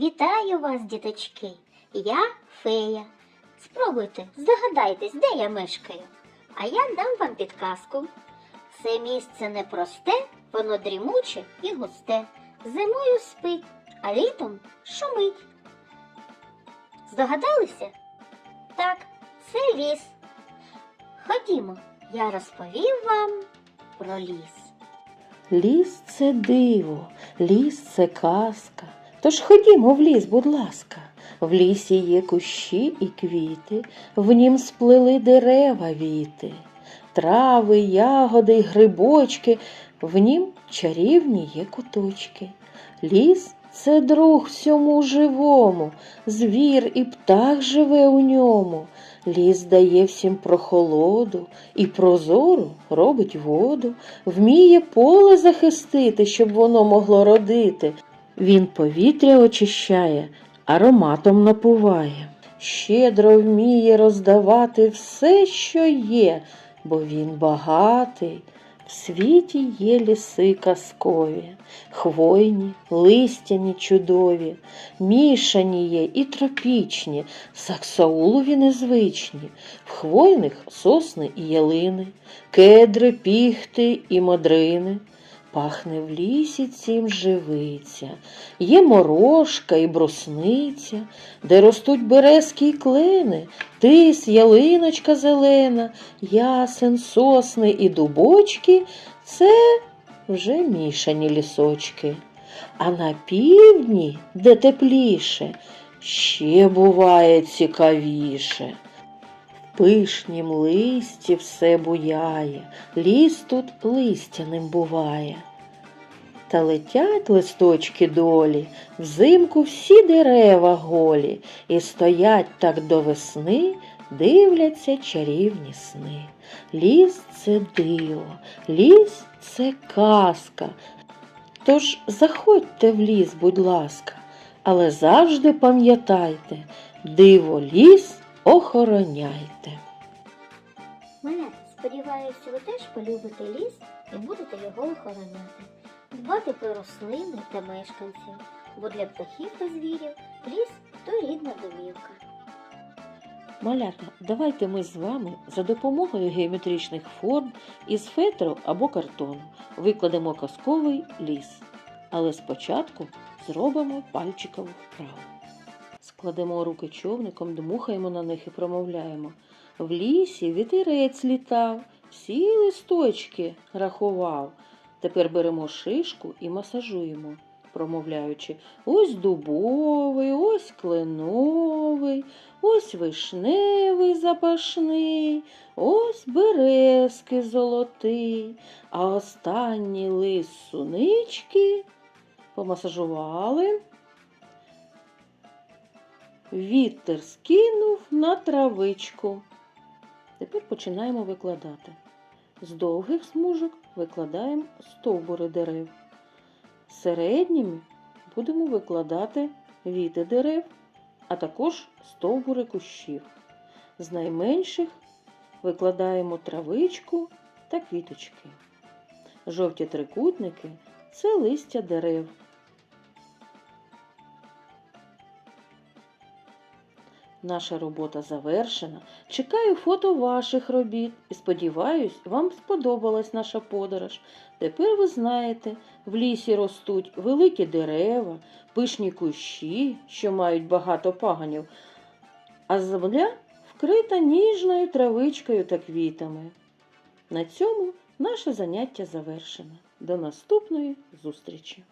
Вітаю вас, діточки. Я фея. Спробуйте, здогадайтесь, де я мешкаю. А я дам вам підказку. Це місце непросте, воно дрімуче і густе. Зимою спить, а літом шумить. Здогадалися? Так, це ліс. Ходімо, я розповім вам про ліс. Ліс це диво, ліс це казка. Тож ходімо в ліс, будь ласка. В лісі є кущі і квіти, в нім сплели дерева віти, трави, ягоди грибочки, в нім чарівні є куточки. Ліс це друг всьому живому, звір і птах живе у ньому. Ліс дає всім прохолоду і прозору робить воду, вміє поле захистити, щоб воно могло родити. Він повітря очищає, ароматом напуває. Щедро вміє роздавати все, що є, бо він багатий. В світі є ліси казкові, хвойні, листяні чудові, мішані є і тропічні, саксаулові незвичні, в хвойних сосни і ялини, кедри, піхти і модрини. Пахне в лісі цім живиця, є морожка і брусниця, де ростуть березки й клени, тис, ялиночка зелена, ясен, сосни і дубочки це вже мішані лісочки. А на півдні, де тепліше, ще буває цікавіше. Пишнім листі все буяє, ліс тут листяним буває. Та летять листочки долі, взимку всі дерева голі, і стоять так до весни, дивляться чарівні сни. Ліс це диво, ліс це казка. Тож заходьте в ліс, будь ласка, але завжди пам'ятайте, диво ліс охороняйте. Малята, сподіваюся, ви теж полюбите ліс і будете його охороняти, дбати про рослини та мешканців, бо для птахів та звірів ліс то рідна домівка. Малята, давайте ми з вами за допомогою геометричних форм із фетру або картону викладемо казковий ліс. Але спочатку зробимо пальчикову вправу. Складемо руки човником, дмухаємо на них і промовляємо. В лісі вітерець літав, всі листочки рахував. Тепер беремо шишку і масажуємо, промовляючи ось дубовий, ось кленовий, ось вишневий запашний, ось березки золотий, а останній лист сунички помасажували. Вітер скинув на травичку. Тепер починаємо викладати. З довгих смужок викладаємо стовбури дерев. Середніми будемо викладати віти дерев, а також стовбури кущів. З найменших викладаємо травичку та квіточки. Жовті трикутники це листя дерев. Наша робота завершена. Чекаю фото ваших робіт і сподіваюсь, вам сподобалась наша подорож. Тепер ви знаєте, в лісі ростуть великі дерева, пишні кущі, що мають багато паганів, а земля вкрита ніжною травичкою та квітами. На цьому наше заняття завершено. До наступної зустрічі!